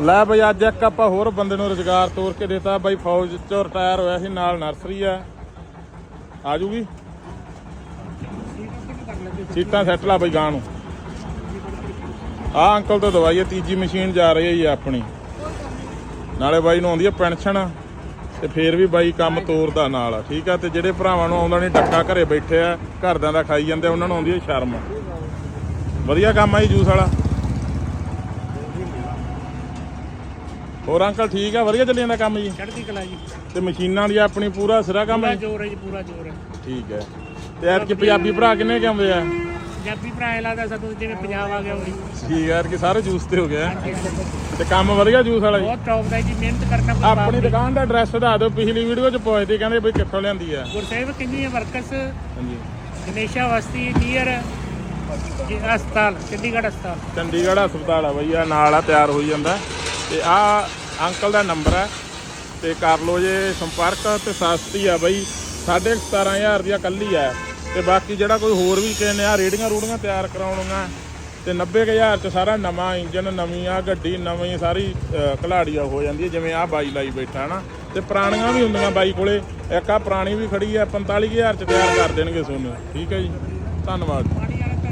ਲੈ ਬਈ ਅੱਜ ਇੱਕ ਆਪਾਂ ਹੋਰ ਬੰਦੇ ਨੂੰ ਰੁਜ਼ਗਾਰ ਤੋਰ ਕੇ ਦਿੱਤਾ। ਬਾਈ ਫੌਜ ਚੋਂ ਰਿਟਾਇਰ ਹੋਇਆ ਸੀ ਨਾਲ ਨਰਸਰੀ ਆ ਆ ਜੂਗੀ? ਸੀਟਾਂ ਸੈੱਟ ਲਾ ਬਈ ਗਾਂ ਨੂੰ। ਆ ਅੰਕਲ ਤੋਂ ਦਵਾਈ ਹੈ ਤੀਜੀ ਮਸ਼ੀਨ ਜਾ ਰਹੀ ਹੈ ਜੀ ਆਪਣੀ। ਨਾਲੇ ਬਾਈ ਨੂੰ ਆਉਂਦੀ ਹੈ ਪੈਨਸ਼ਨ ਤੇ ਫੇਰ ਵੀ ਬਾਈ ਕੰਮ ਤੋਰਦਾ ਨਾਲ। ਆ, ਠੀਕ ਆ ਤੇ ਜਿਹੜੇ ਭਰਾਵਾਂ ਨੂੰ ਆਉਂਦਾ ਨਹੀਂ ਡੱਕਾ ਘਰੇ ਬੈਠੇ ਆ ਘਰਦਿਆਂ ਦਾ ਖਾਈ ਜਾਂਦੇ ਉਹਨਾਂ ਨੂੰ ਆਉਂਦੀ ਹੈ ਸ਼ਰਮ। ਵਧੀਆ ਕੰਮ ਆ ਜੀ ਜੂਸ ਵਾਲਾ। ਹੋਰ ਅੰਕਲ ਠੀਕ ਆ? ਵਧੀਆ ਚੱਲੀ ਜਾਂਦਾ ਕੰਮ ਜੀ? ਚੜ੍ਹਦੀ ਕਲਾ ਜੀ। ਤੇ ਮਸ਼ੀਨਾਂ ਦੀ ਆਪਣੀ ਪੂਰਾ ਸਿਰਾ ਕੰਮ ਪੂਰਾ ਹੈ ਜ਼ੋਰ ਹੈ ਜੀ ਪੂਰਾ ਜ਼ੋਰ ਹੈ। ਠੀਕ ਹੈ। ਤੇ ਯਾਰ ਕਿ ਪੰਜਾਬੀ ਭਰਾ ਕਿੰਨੇ ਕੁ ਆਉਂਦੇ ਆ? ਪੰਜਾਬੀ ਭਰਾ ਐਂ ਲੱਗਦਾ ਸਾਨੂੰ ਜਿਵੇਂ ਪੰਜਾਬ ਆ ਗਿਆ ਹੋਈ ਠੀਕ ਹੈ ਯਾਰ ਕਿ ਸਾਰੇ ਜੂਸ ਤੇ ਹੋ ਗਿਆ। ਤੇ ਕੰਮ ਵਧੀਆ ਜੂਸ ਵਾਲਾ ਜੀ? ਬਹੁਤ ਟੌਪ ਦਾ ਜੀ ਮਿਹਨਤ ਕਰਨਾ ਕੋਈ ਆਪਣੀ ਦੁਕਾਨ ਦਾ ਐਡਰੈਸ ਦੱਸ ਦਿਓ ਪਿਛਲੀ ਵੀਡੀਓ 'ਚ ਪੁੱਛਦੇ ਕਹਿੰਦੇ ਬਈ ਕਿੱਥੋਂ ਲਿਆਂਦੀ ਆ। ਗੁਰਸੇਵ ਕਿੰਨੀ ਵਰਕਸ। ਹਾਂਜੀ। ਗਣੇਸ਼ਾ ਵਸਤੀ ਨੀਅਰ। ਹਸਪਤਾਲ ਚੰਡੀਗੜ੍ਹ ਹਸਪਤਾਲ। ਚੰਡੀਗੜ੍ਹ ਹਸਪਤਾਲ ਆ ਬਈ ਆ ਨਾਲ ਆ ਤਿਆਰ ਹੋਈ ਜਾਂਦਾ। ਤੇ ਆ ਅੰਕਲ ਦਾ ਨੰਬਰ ਹੈ ਤੇ ਕਰ ਲਓ ਜੇ ਸੰਪਰਕ ਤੇ ਸਸਤੀ ਆ ਬਈ 17500 ਦੀ ਆ ਕੱਲੀ ਆ ਤੇ ਬਾਕੀ ਜਿਹੜਾ ਕੋਈ ਹੋਰ ਵੀ ਕਿਸੇ ਨੇ ਆ ਰੇੜੀਆਂ ਰੂੜੀਆਂ ਤਿਆਰ ਕਰਾਉਣੀਆਂ ਤੇ 90000 ਚ ਸਾਰਾ ਨਵਾਂ ਇੰਜਨ ਨਵੀਂ ਆ ਗੱਡੀ ਨਵੀਂ ਸਾਰੀ ਅ, ਘਲਾੜੀਆ ਹੋ ਜਾਂਦੀ ਹੈ ਜਿਵੇਂ ਆ ਬਾਈ ਲਾਈ ਬੈਠਾ ਨਾ ਤੇ ਪੁਰਾਣੀਆਂ ਵੀ ਹੁੰਦੀਆਂ ਬਾਈ ਕੋਲੇ ਇੱਕ ਆ ਪੁਰਾਣੀ ਵੀ ਖੜੀ ਆ 45000 ਚ ਤਿਆਰ ਕਰ ਦੇਣਗੇ ਸੋਨੂੰ। ਠੀਕ ਹੈ ਜੀ। ਧੰਨਵਾਦ।